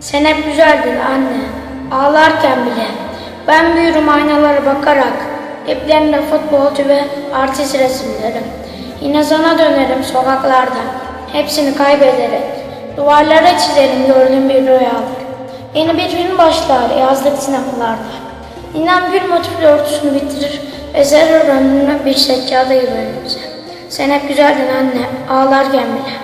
Sen hep güzeldin anne. Ağlarken bile. Ben büyürüm aynalara bakarak. İplerinde futbolcu ve artist resimlerim. Yine sana dönerim sokaklarda. Hepsini kaybederek. Duvarlara çizerim gördüğüm bir rüyalar. Yeni bir gün başlar yazlık sinemalarda. İnan bir motifli örtüsünü bitirir ve serer ömrüne bir seccade gibi önümüze. Sen hep güzeldin anne ağlarken bile.